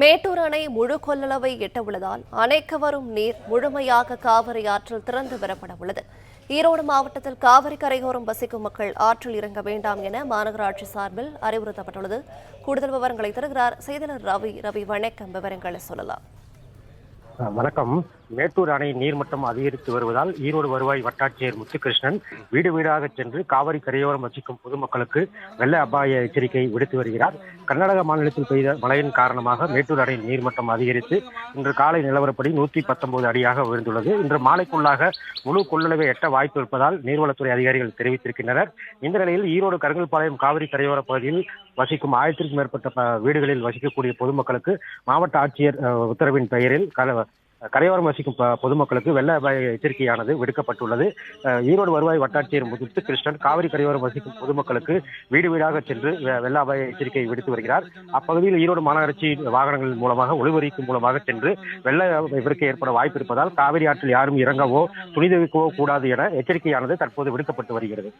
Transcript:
மேட்டூர் அணை முழு கொள்ளளவை எட்டவுள்ளதால் அணைக்கு வரும் நீர் முழுமையாக காவிரி ஆற்றில் திறந்து வரப்பட உள்ளது ஈரோடு மாவட்டத்தில் காவிரி கரையோரம் வசிக்கும் மக்கள் ஆற்றில் இறங்க வேண்டாம் என மாநகராட்சி சார்பில் அறிவுறுத்தப்பட்டுள்ளது. கூடுதல் விவரங்களை தருகிறார் செய்தியாளர் ரவி ரவி வணக்கம். விவரங்களை சொல்லலாம். வணக்கம். மேட்டூர் அணை நீர்மட்டம் அதிகரித்து வருவதால் ஈரோடு வருவாய் வட்டாட்சியர் முத்துகிருஷ்ணன் வீடு வீடாக சென்று காவிரி கரையோரம் வசிக்கும் பொதுமக்களுக்கு வெள்ள அபாய எச்சரிக்கை விடுத்து வருகிறார். கர்நாடக மாநிலத்தில் பெய்த மழையின் காரணமாக மேட்டூர் அணை நீர்மட்டம் அதிகரித்து இன்று காலை நிலவரப்படி நூற்றி பத்தொன்பது அடியாக உயர்ந்துள்ளது. இன்று மாலைக்குள்ளாக முழு கொள்ளளவை எட்ட வாய்ப்பு இருப்பதால் நீர்வளத்துறை அதிகாரிகள் தெரிவித்திருக்கின்றனர். இந்த நிலையில் ஈரோடு கருங்கல்பாளையம் காவிரி கரையோர பகுதியில் வசிக்கும் ஆயிரத்திற்கும் மேற்பட்ட ப- வீடுகளில் வசிக்கக்கூடிய பொதுமக்களுக்கு மாவட்ட ஆட்சியர் அஹ், உத்தரவின் பெயரில் கரையோரம் வசிக்கும் பொதுமக்களுக்கு வெள்ள அபாய எச்சரிக்கையானது விடுக்கப்பட்டுள்ளது. ஈரோடு வருவாய் வட்டாட்சியர் முத்து கிருஷ்ணன் காவிரி கரையோரம் வசிக்கும் பொதுமக்களுக்கு வீடு வீடாக சென்று வெள்ள அபாய எச்சரிக்கை விடுத்து வருகிறார். அப்பகுதியில் ஈரோடு மாநகராட்சி வாகனங்கள் மூலமாக ஒளிபரிக்கும் மூலமாக சென்று வெள்ள இவருக்கு ஏற்பட வாய்ப்பு இருப்பதால் காவிரி ஆற்றில் யாரும் இறங்கவோ துணிதவிக்கவோ கூடாது என எச்சரிக்கையானது தற்போது விடுக்கப்பட்டு வருகிறது.